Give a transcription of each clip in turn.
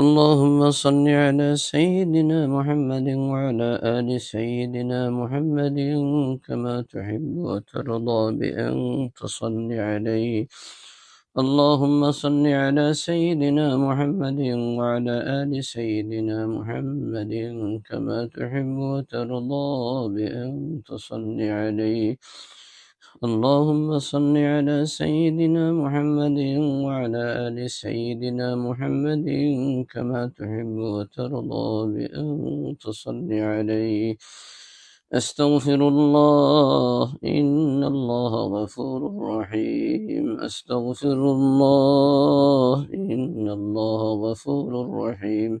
اللهم صل على سيدنا محمد وعلى آل سيدنا محمد كما تحب وترضى بأن تصلي عليه. اللهم صل على سيدنا محمد وعلى آل سيدنا محمد كما تحب وترضى بأن تصلي عليه. اللهم صل على سيدنا محمد وعلى آل سيدنا محمد كما تحب وترضى بأن تصلي عليه. أستغفر الله إن الله غفور رحيم. أستغفر الله إن الله غفور رحيم.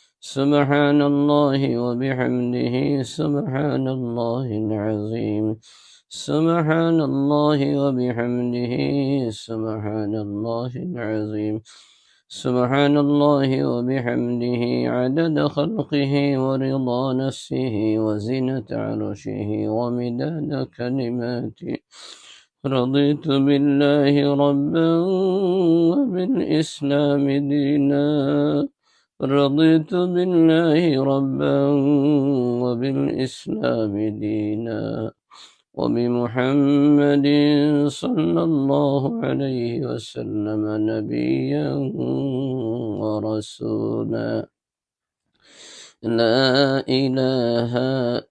سبحان الله وبحمده سبحان الله العظيم. سبحان الله وبحمده سبحان الله العظيم. سبحان الله وبحمده عدد خلقه ورضا نفسه وزنة عرشه ومداد كلماته. رضيت بالله ربا وبالإسلام دينا. رضيت بالله ربا وبالإسلام دينا وبمحمد صلى الله عليه وسلم نبيا ورسولا. لا إله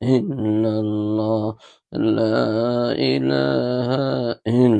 إلا الله. لا إله إلا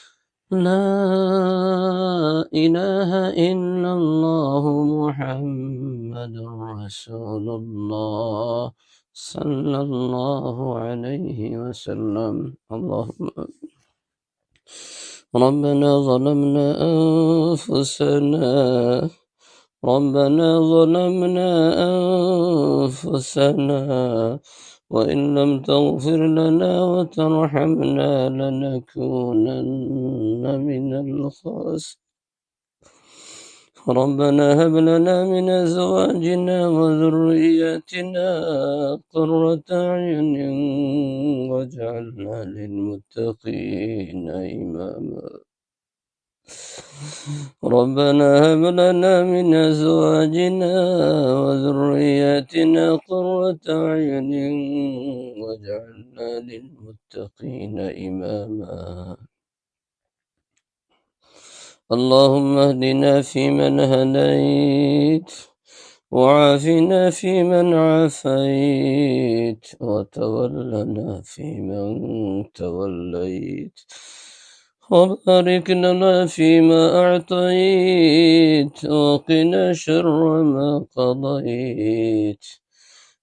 لا إله إلا الله محمد رسول الله صلى الله عليه وسلم. اللهم ربنا ظلمنا أنفسنا. ربنا ظلمنا أنفسنا. وإن لم تغفر لنا وترحمنا لنكونن من الخاسرين. ربنا هب لنا من أزواجنا وذرياتنا قرة أعين واجعلنا للمتقين إماما. ربنا هب لنا من أزواجنا وذرياتنا قرة أعين واجعلنا للمتقين إماما. اللهم اهدنا فيمن هديت وعافنا فيمن عافيت وتولنا فيمن توليت. وبارك لنا فيما أعطيت وقنا شر ما قضيت.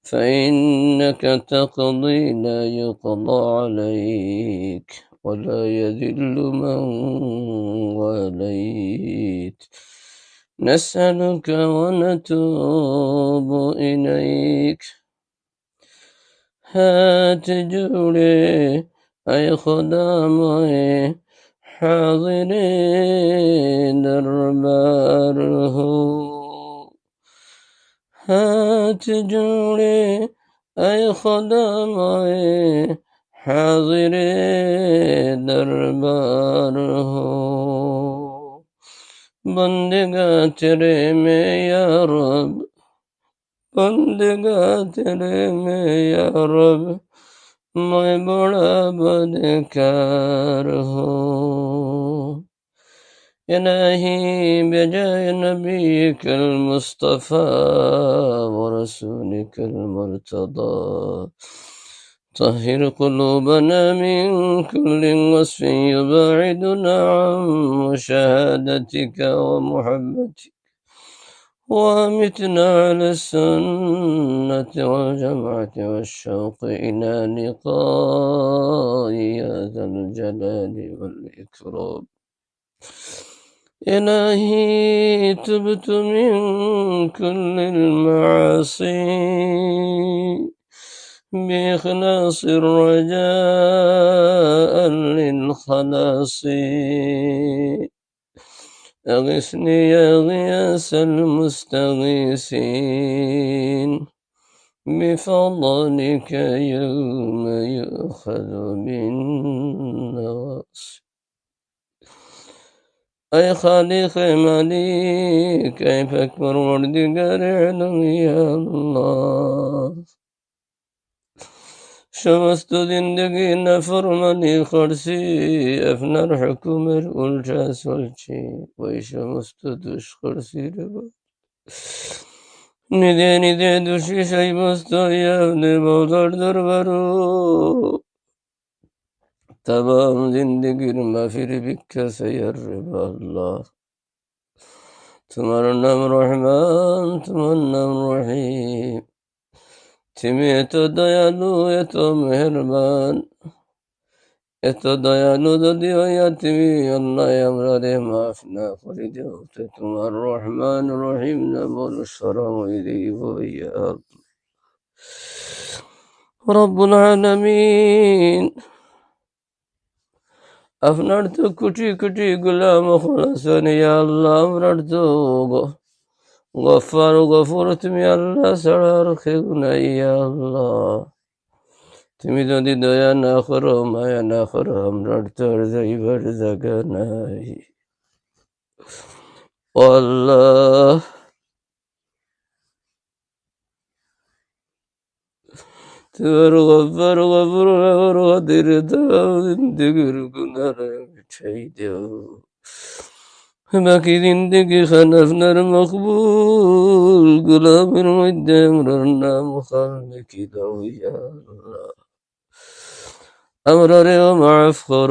فإنك تقضي لا يقضى عليك ولا يذل من واليت. نسألك ونتوب إليك. هات جولي أي خدامي حاضرين درباره هات جولي أي خدامي حاضرين درباره بندگا تیرے میں یا رب. بندگا تیرے میں یا رب. میں بڑا بدکار إلهي بجاه نبيك المصطفى ورسولك المرتضى. طهر قلوبنا من كل وصف يباعدنا عن مشاهدتك ومحبتك. وأمتنا على السنة والجمعة والشوق إلى لقاء يا ذا الجلال والإكرام. إلهي تبت من كل المعاصي. بإخلاص الرجاء للخلاص. أغثني يا غياس المستغيثين. بفضلك يوم يؤخذ بالنواصي. أي خالق مالك كيف أكبر ورد علم يا الله সমস্ত জিন্দগি না ফরমানি করছি আপনার হুকুমের উল্টা চলছি ওই সমস্ত দুষ করছি রে নিজে নিজে দোষী সাব্যস্ত আপনি বৌদর দরবারু Tamam zindi mağfir bikke seyirrib Allah. Tumannam Rahman, tumannam Rahim. Timi eto dayalu eto mehriban. Eto dayalu da diyor ya timi Allah emra de maafna faridi okte tumar Rahman Rahim ne bolu şaramu ileyhi ve iyyâb. رب العالمين আপনার তো কোটি কোটি গোলাম আল্লাহ আমরার তো গফার গফর, তুমি আল্লাহ ছাড়া আর নাই আল্লাহ। তুমি যদি দয়া না করো, মায়া না করো আমরার তো আর যাইবার জায়গা নাই। আল্লাহ। Tırla verla verla verla dirdan digir günara çeydi. Mekilindeki hanefler makbul gula bir müddemrarna muhalleki daviyarna. أمرار ومعفخر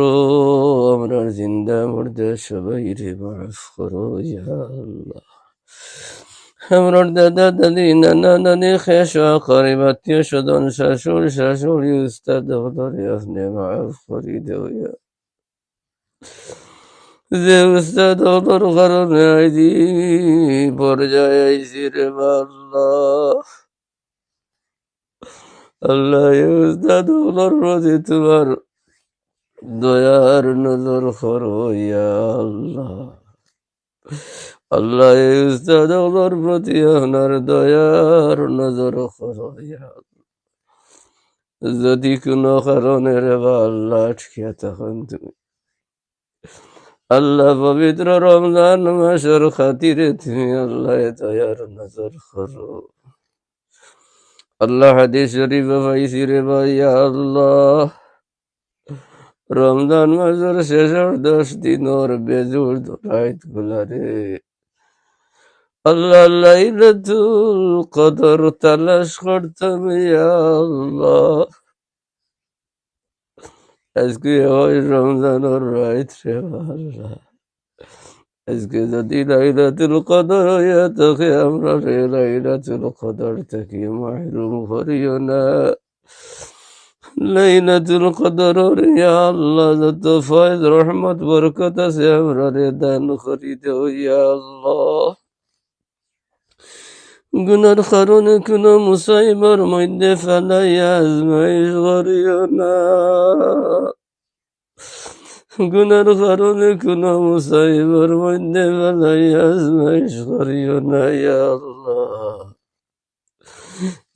أمرار زنده مرد شبير معفخر يا الله রেও মাফ করো আমরার জিন্দা মুর্দা সবাই রে মাফ করো ইয়া আল্লাহ আমরার দাদা দাদি নানা নানি খেস করিব আত্মীয় স্বজন শাশুর শাশুড়ি উস্তাদ দরে আপনি মাফ করি দেও ইয়া যে উস্তাদ ওর কারণে আইজি পর্যায়ে আইছি রে আল্লাহ ওর প্রতি আপনার দয়ার নজর। যদি কোনো কারণে রে বা আল্লাহ আটকিয়া তখন তুমি। আল্লাহ পবিত্র রমজান মাসের খাতিরে তুমি আল্লাহ দয়ার নজর করো আল্লাহ হাদিস শরীফ পাইছি রে ভাইয়া আল্লাহ। রমজান মাসের শেষের দশ দিনর বেজুর রাইতগুলা আল্লাহ লাইলাতুল কদর তালাশ করতাম আল্লাহ। আজকে হয় রমজানের রাইত রে আল্লাহ। আজকে যদি লাইলাতুল কদর হইয়া তোকে আমরা রে লাইলাতুল কদর থেকে মাহরুম করিও না। লাইলাতুল কদর ইয়া আল্লাহ, যত ফয়েজ, রহমত, বরকত আছে, আমরা রে দান করি দেও আল্লাহ। গুনার কারণে কোনো মুসাইবার মধ্যে ফেলাইয়া আজমাইশ করিও না গুনার কারণে কোনো মুসাইবার মধ্যে ফেলাইয়া আজমাইশ করিও না ইয়া আল্লাহ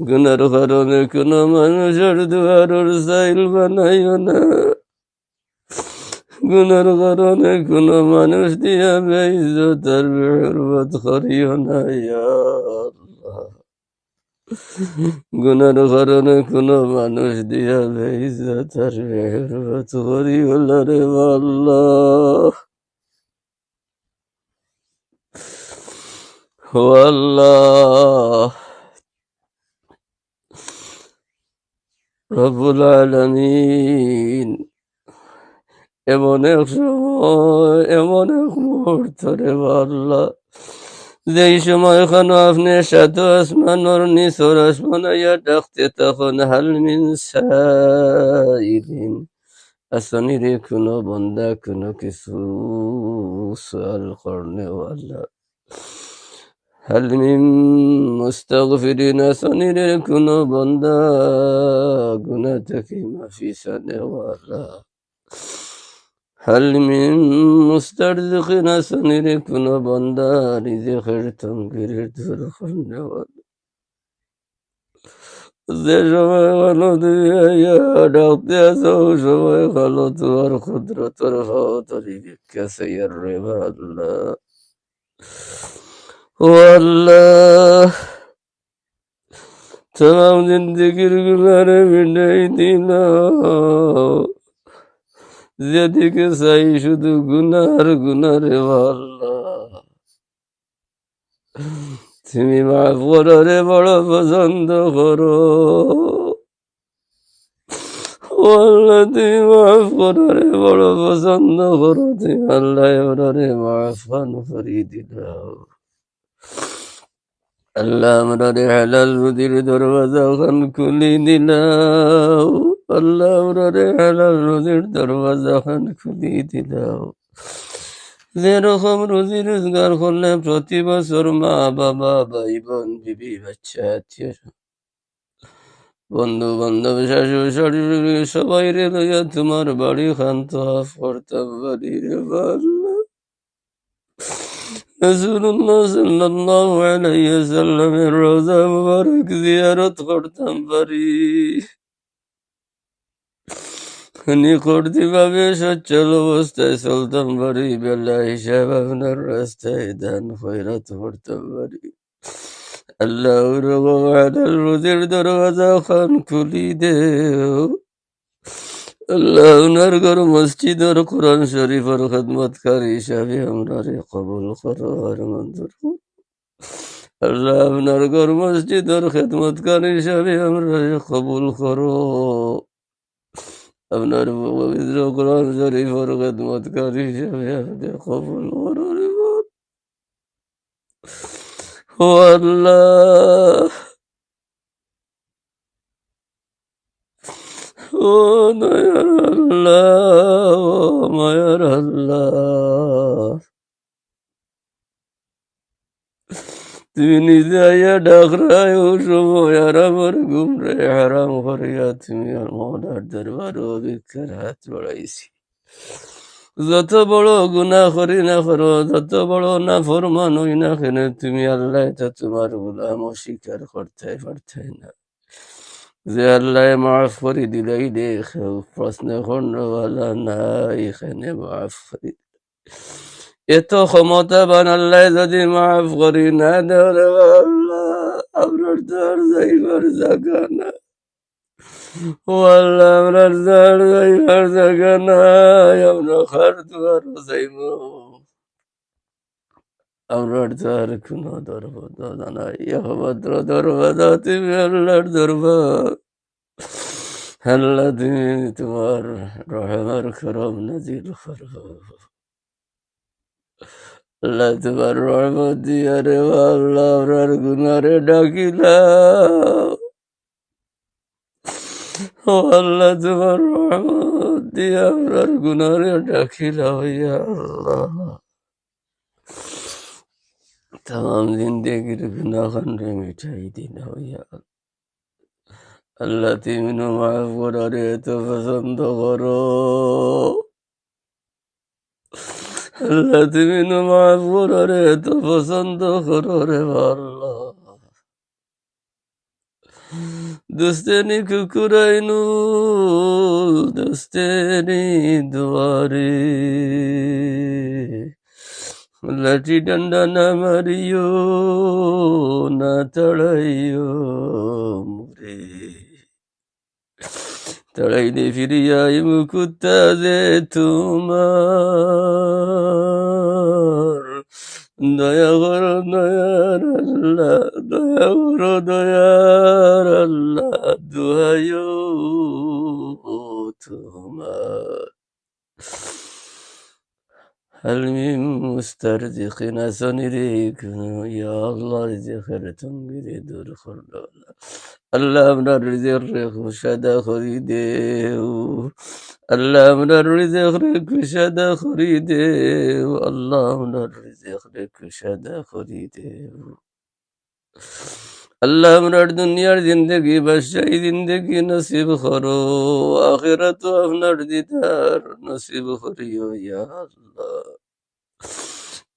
গুনার কারণে কোনো মানুষের দুয়ারের সাইল বানাইও না গুনার কারণে কোনো মানুষ দিয়া বেইজত আর বেহরবত করিও না ইয়া গুনার কারণে কোনো মানুষ দিয়া বেইজত আর বেহরবত করিও না রে আল্লাহ। আল্লাহ। এমন এক সময়, এমন এক মুহূর্ত রে আল্লাহ। যেই সময় খান আপনি সাত আসমানোর নিচর আসমানাইয়া ডাকতে তখন হালমিন সাইলিন আসনি রে কোনো বন্দা কোনো কিছু সওয়াল করনে ওয়ালা হালমিন মুস্তাগফিরিন আসনি রে কোনো বন্দা গুনাহ থেকে মাফি সানে হালমিন মুস্তার দেখে না শনির কোন বন্দা নিজের তঙ্গির দুর্খন যে সময় ভালো ডাকতে আসো সময় ভালো তোমার ক্ষুদ্র তোর হও তরি দেখে আর রে আল্লাহ ও আল্লাহ তমাম জিন্দগির গুলারে মিটাই দিলাম যেদিকে চাই শুধু গুনার গুনারে তুমি মাফ করো রে বড় পছন্দ করো। আল্লাহ, তুমি মাফ করো বড় পছন্দ করো। তুমি আল্লাহ ওরা রে মাফ খান করি দিলাও আল্লাহ আমরা রে দরওয়াজা খান খুলি দিলাও দিলাও যেরকম রুজি রোজগার করলে প্রতি বছর মা, বাবা ভাই বোন বিবি, বাচ্চা, আত্মীয় বন্ধু বান্ধব শাশুড়ি শাশুড়ি সবাই রে লইয়া তোমার বাড়ি খান্ত হাফ করতাম বাড়ি রে রোজা মুবারক জিয়ারত করতাম পারি নিকটভাবে সচ্ছল অবস্থায় চলতাম পারি বেলা হিসাব আপনার রাস্তায় দান খয়রাত করতাম পারি আল্লাহ রবাল রোজের দরওয়াজা খান খুলি দেও। আল্লাহ উনার ঘর মসজিদ আর কোরআন শরীফের খেদমতকার হিসাবে আমরা রে কবুল করো আর মঞ্জুর। আল্লাহ আপনার ঘর মসজিদ আর খেদমতকার হিসাবে আমরা রে কবুল করো। আপনার পবিত্র শরীফের খেদমতকার হিসেবে আমাদের কবুল করুন ও আল্লাহ ও মায়ার আল্লাহ ও মায়ার আল্লাহ তুমি নিজে আইয়া ডাক রায় ও সময় আর আমার ঘুম রে হারাম করিয়া তুমি আর মৌলার দরবার অভিক্ষার হাত বাড়াইছি যত বড় গুনাহ করি না করো যত বড় না ফরমান হই না কেন তুমি আল্লাহ তো তোমার গুলাম অস্বীকার করতে পারতে না যে আল্লাহ মাফ করে দিলাই দেখ প্রশ্ন করণওয়ালা না এখানে মাফ করে এত ক্ষমতাবান আল্লাহ যদি মাফ করি, না দেওয়ার আপনার আর যাইবার জায়গা না। ও আল্লাহ, আমরা জার যাইবার জায়গা নাই আমরা খার দুয়ার যাইব আমরা যার কোনো দরবাদা নাই, একমাত্র দরবাদা তুমি আল্লাহর দরবার আল্লাহ তুমি তোমার রহমার করম নাজিল করো আল্লাহ তোমার রহমত দিয়া রে আল্লাহ আমরার গুনারে ডাকিলাম ও আল্লাহ তোমার রহমত দিয়া আমরার গুনারে ডাকিলাম ইয়া আল্লাহ तमाम जिंदगी गुनाहन रे मिठाई दिना ইয়া আল্লাহ তুমি মাফ করারে তো পছন্দ করো আল্লাহ তুমি মাফ করারে তো পছন্দ করো রে আল্লাহ দুস্তেনি কুকুরাইনু দুস্তেনি দুয়ারে। লাঠি ডান্ডা না মারিও, না তড়াইও মুরে তড়াইলে ফিরিয়াই মুকুতা যে তোমার দয়া করো দয়ার আল্লাহ দয়া করো দয়ার আল্লাহ দুহায় তোমার هل من مسترزق سنريك يا الله رزق تنقذ دور خلال الله من الرزق شدا خريده الله من الرزق شدا خريده الله من الرزق شدا خريده আল্লাহ আপনার দুনিয়ার জিন্দগি বাদশাহী জিন্দগি নসিব করো আখিরাত আপনার দিদার নসিব করিও ইয়া আল্লাহ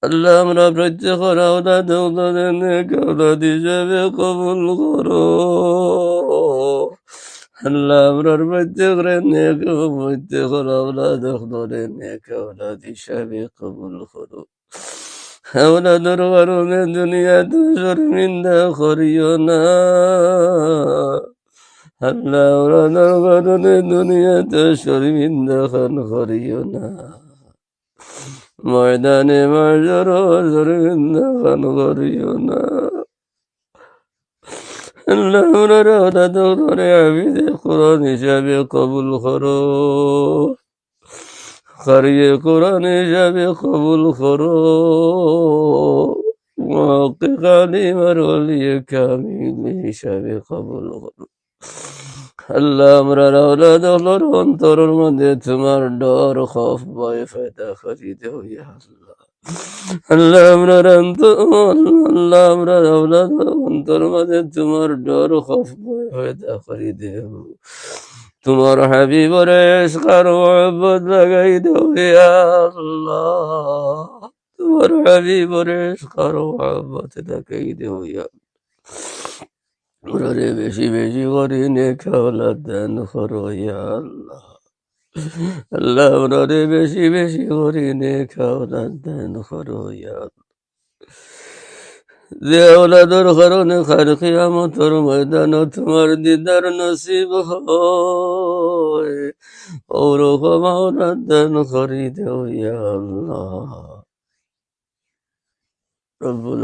আল্লাহ আমরা প্রত্যেকের আওলাদ আওলাদের নেক আওলাদ হিসেবে কবুল করো আল্লাহ আমরার প্রত্যেকের নেক প্রত্যেকের আওলাদ আওলাদের নেক আওলাদ হিসেবে কবুল করো আওলাদের কারণে দুনিয়াতে শর্মিন্দা করিও না আল্লাহ আওলাদের কারণে দুনিয়াতে শর্মিন্দা খান করিও না ময়দানে মাজার শরমিন্দা খান করিওনা আল্লাহ ওরা ধরে আবিদে কোরআন হিসাবে কবুল করো খারিয়ে কোরআন হিসাবে কবুল করো কালিমার অলিয়ে কামিল হিসাবে কবুল করো আল্লাহ আমরা আওলাদ আল্লাহর অন্তরের মধ্যে তোমার ডর খফ ভয় ফায়দা করি দেও ইয়া আল্লাহ। আল্লাহ আমরা আল্লাহ আমরা আওলাদ অন্তর মধ্যে তোমার ডর খফ ভয় ফায়দা করি দেও তোমার হাবিবর এসকার মোহাম্মদ লাগাই দাও আল্লাহ। তোমার হাবিবর এসকার মোহাম্মদ লাগাই দাও ইয়া ওরে বেশি বেশি করে নে খাওলা দান করো আল্লাহ। আল্লাহ ওরে বেশি বেশি করে নে খাওলা দান করো ইয়া যে ওলাদর কারণে খার কিয়ামতর ময়দান তোমার দিদার নসিব হয়। ওরকম আওলাদ দান করি দেও আল্লাহ। রব্বুল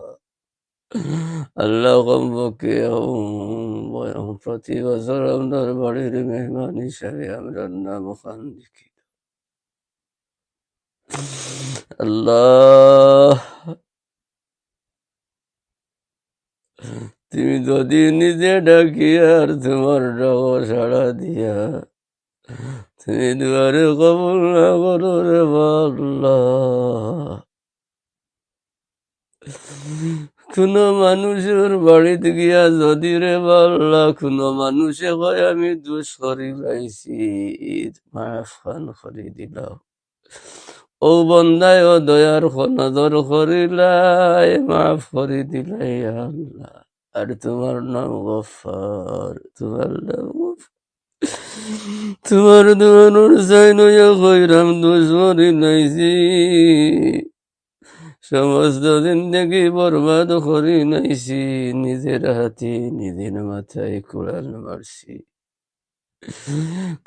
আল্লাহ কমপক্ষে প্রতি বছর আপনার বাড়ির মেহমান হিসাবে আমরা নাম আল্লাহ, তুমি যদি নিজে ডাকি আর তোমার ডাক সাড়া দিয়া, তুমি দুয়ারে কবুল না করো রে কোন মানুষের বাড়িতে গিয়া যদি রে বাল্লা, কোনো মানুষে কয়, আমি দোষ করি লাইছি মাফ খান করি দিলাম। ও বন্দায়, ও দয়ার নজর করিলাই, মাফ করি দিলাই আল্লাহ। আর তোমার নাম গফার তোমার নাম। তোমার দুয়ার চাই নয়া কইরাম দোষ করি লাইছি সমস্ত জিন্দগি বরবাদ করি নাইছি, নিজের হাতে, নিজের মাথায় কোরআন মারছি।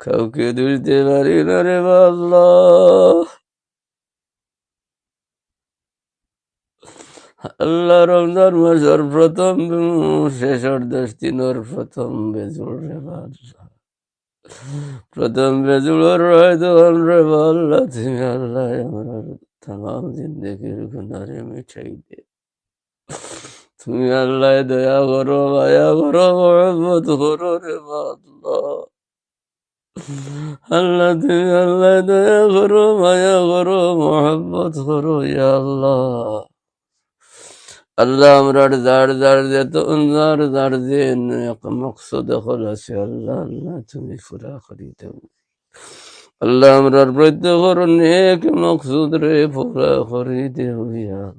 কাউকে দুইতে পারি না রে আল্লাহ রমজান মাসের প্রথম শেষের দশ দিনের প্রথম বেজুর রে প্রথম বেজুড়র হয়তো রে আল্লাহ তুমি আল্লাহ আমার তাম জিন্দগির গুনারে মিঠাই দে তুমি আল্লাহ দয়া করো মায়া করো মহব্বত করো রে আল্লাহ আল্লাহ তুমি আল্লাহ দয়া করো মায়া করো মহব্বত করো ইয়া আল্লাহ আল্লাহ আমরার দাঁড় দাঁড় দে তো দাঁড় দাঁড় দে মকসদ হল আছে আল্লাহ আল্লাহ তুমি পুরা করি দেও اللهم رب الدهور نيك مقصود ريف وخريد ويا.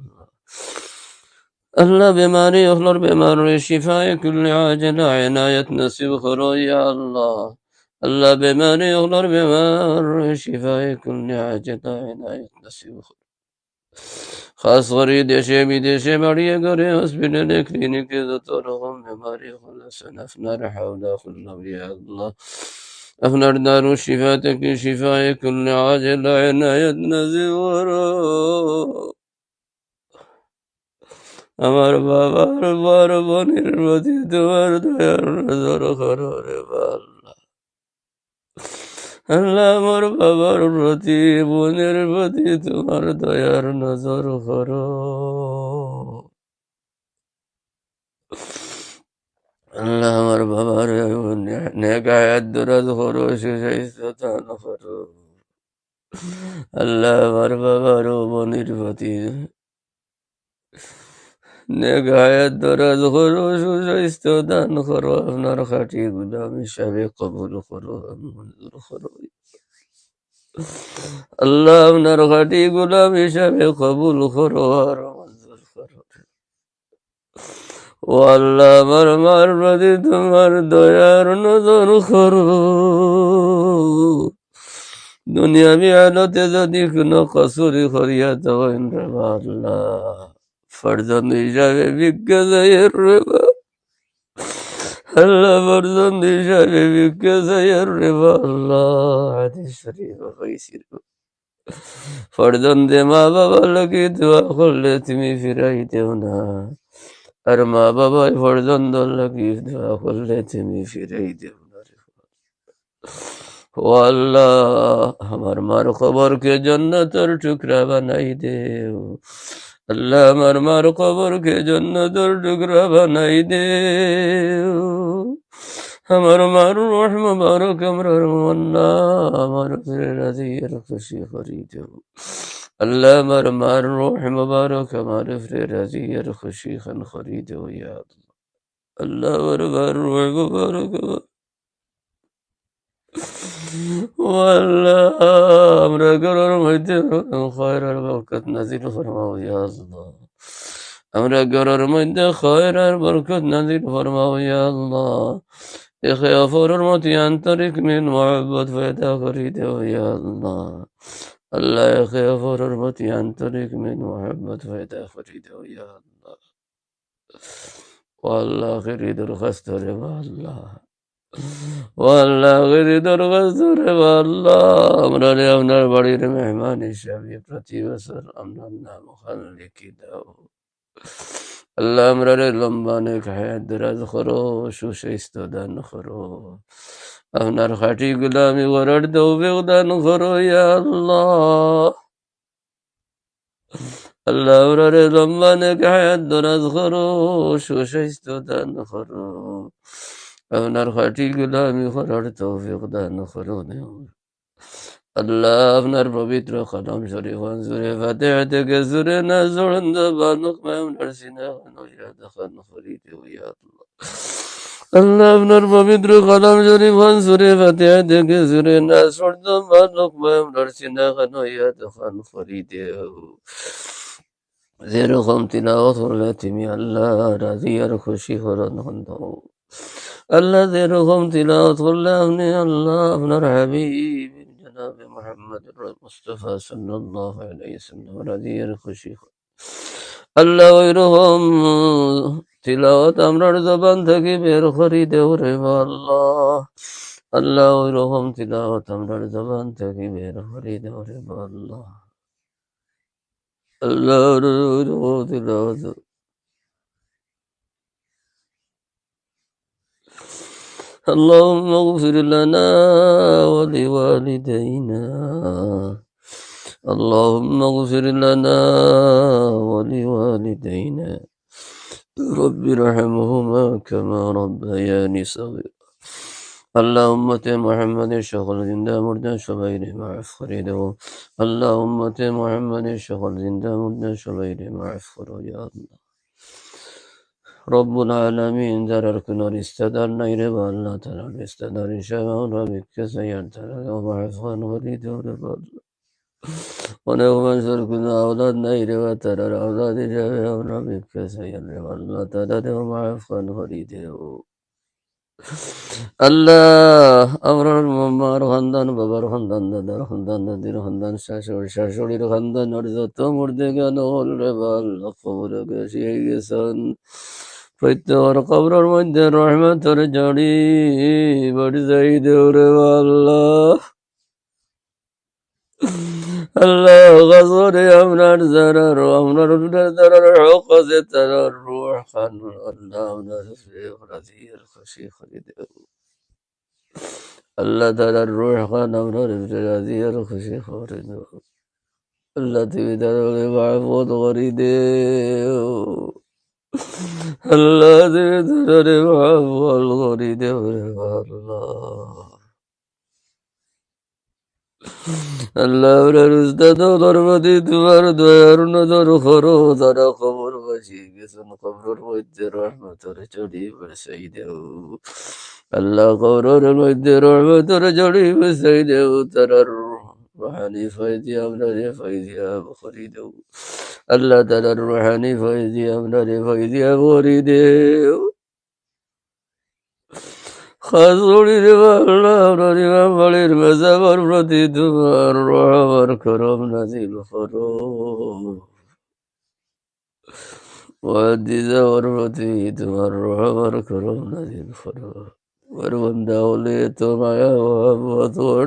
الله بماري أخلر بماري شفاي كل عاجل عناية نسيب خرو يا الله. الله بماري أخلر بماري شفاي كل عاجل عناية نسيب خرو خاص غريد يا شيبي يا شيب علي قري اصبر لك فيني كذا ترغم بماري خلص نفنا رحولا خلنا ويا الله. আপনার দারু শিফা থেকে শিফায়ে কুল্লে আজেল عناية نصيب خرو আমার বাবার বড় বোনের প্রতি তোমার দয়ার নজর করো রে আল্লাহ আল্লাহ আমার বাবার প্রতি বোনের প্রতি তোমার দয়ার নজর করো আল্লাহ আমার বাবার নেগায়াত দরাজ করো দান করো আল্লাহ আমার বাবার বোনের প্রতি নেগায়াত দরাজ করো সুস্বাস্থ্য দান করো আপনার খাটি গুলাম হিসাবে কবুল করো মঞ্জুর করো। আল্লাহ আপনার খাটি গুলাম হিসাবে কবুল করো আর মঞ্জুর করো। ও আল্লাহ আমার মার প্রতি তোমার দয়ার নজর করো। দুনিয়াবি আলোতে যদি কোনো কসুরি করিয়া তখন রে আল্লাহ, ফরজন্দ হিসাবে বিজ্ঞানের রে আল্লাহ, ফরজন্দ হিসাবে বিজ্ঞানের রে আল্লাহ, হাদিস শরীফ মা বাবা লোকে দোয়া করলে তুমি ফিরাই দেও না। আর মা বাবাই ফরজন্দ লোকে দোয়া করলে তুমি ফিরাই রে ও আল্লাহ, আমার মার খবরকে জন্নতর টুকরা বানাই দেও। আল্লাহ, আমার মার খবরকে জন্নতর টুকরা বানাই দেও। আমার মার রহ মুবারক আমরার মন্না আমার রাজিয়ার খুশি করি দেও। اللہ مر مار روح مبارک ہمارے فر رضیت خوشی خن خرید و یاد اللہ مر روح مبارک والله امرا قرر مدن خير البركة نزيل فرماو يا الله. امرا قرر مدن خير البركة نزيل فرماو يا الله. أخي افور الموت عن طريق من معبد فيدا فريده ويا الله. আল্লাহ এখে অফরের মতো আন্তরিক মিন মহব্বত পয়দা করি দেও ইয়া আল্লাহ ও আল্লাহ আখেরি দরখাস্ত রে আল্লাহ والله غير দরখাস্ত রে আল্লাহ আমরা রে আপনার বাড়ির মেহমান হিসাবে প্রতি বছর আপনার নাম ওখানে লিখি দাও আল্লাহ আমরা রে লম্বা নেক হায়াত দরাজ করো সুস্বাস্থ্য দান করো আপনার খাটি গুলামি করার তৌফিক দান করো ইয়া আল্লাহ আল্লাহ ওরারে লম্বা নেকে হায়াত দরাজ করো সুস্বাস্থ্য দান করো আপনার খাটি গুলামি করার তৌফিক দান করো আল্লাহ আপনার পবিত্র কদম শরীফ জুড়ে ফাতে থেকে জুড়ে না জোড়ন্দ বানুক মায়মনার সিনা নজিয়াদ খান ফরিদে ইয়া আল্লাহ আল্লাহ আপনার পবিত্র ফরিদে যেরকম তুমি আল্লাহ রাজি আর খুশি হরণ আল্লাহ যেরকম তিলাওয়াত করলে আপনি আল্লাহ আপনার হাবিব জনাবে মোহাম্মদ মুস্তফা সাল্লাল্লাহু আলাইহি সাল্লাম রাজি আর খুশি আল্লাহ ওই রকম তিলাওয়াত আমরার জবান থেকে বের করি দেও রে আল্লাহ আল্লাহ ওই রকম তিলাওয়াত আমরার জবান থেকে বের করি দেও রে আল্লাহ اللهم اغفر لنا ولوالدينا. اللهم اغفر لنا ولوالدينا. رب ارحمهما كما ربياني صغيرا. اللهم محمد شغل زنده مردا شغير مع فريد اللهم محمد شغل زنده مرده شغير مع فريد يا الله. যারার কোন রিস্তাদার নাই রে বা আল্লাহ তারা রিস্তাদার হিসাবে আমরা ভিক্ষা চাই, আর তারা মাফ খান করি দেও রে বা আল্লাহ অনেক মানুষের কোনো আওলাদ নাই রে বা তারার আওলাদ হিসাবে আমরা ভিক্ষা চাই, আর রে আল্লাহ আমার মামার খানদান বাবার খানদান দাদার খানদান দাদির খানদান শাশুড়ি, শাশুড়ির খানদান যত মুর্দে গেল রে আল্লাহ খবরে গেছি গেছেন। প্রত্যেকের কবরের মধ্যে রহমতের জড়ি বাড়ি যাই দেও রে আল্লাহ আল্লাহ গজরে আপনার যারার আপনার যারার হক আছে তারার রুহ খান আল্লাহ আপনার রাজির খুশি করে দেব আল্লাহ তারার রুহ খান আপনার রাজির খুশি করে দেব আল্লাহ তুমি তারা মাহফুদ করে দেও আল্লাহ তুমি তারা মাহফুল করে দেব আল্লাহ আল্লাহ উস্তাদ দরবাদি তোমার দয়ার তারা খবর বাজি গেছেন খবরের মধ্যে রহমতরে চড়ি বসাই দেও আল্লাহ খবরের মধ্যে রহমতরে চড়ি বসাই দেও তারার روحانی فیضی امرار فیضی اب خریدو اللہ تعالی روحانی فیضی امرار فیضی اب خریدو خاصولی دیوارنا امرار امام ملیر مزامر مردی دمار روح أمر کرم نزیل فرو وادی زور بردي دمار روح أمر کرم نزیل فرو وروندا ولی تو مایا واب وطور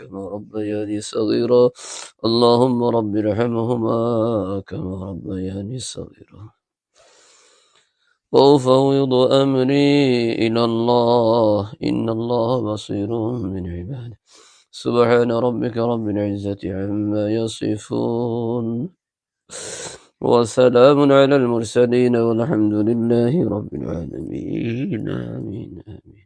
كما ربياني صغيرا. اللهم رب ارحمهما كما ربياني صغيرا. وأفوض أمري إلى الله. إن الله بصير من عباده. سبحان ربك رب العزة عما يصفون. وسلام على المرسلين والحمد لله رب العالمين. آمين, آمين.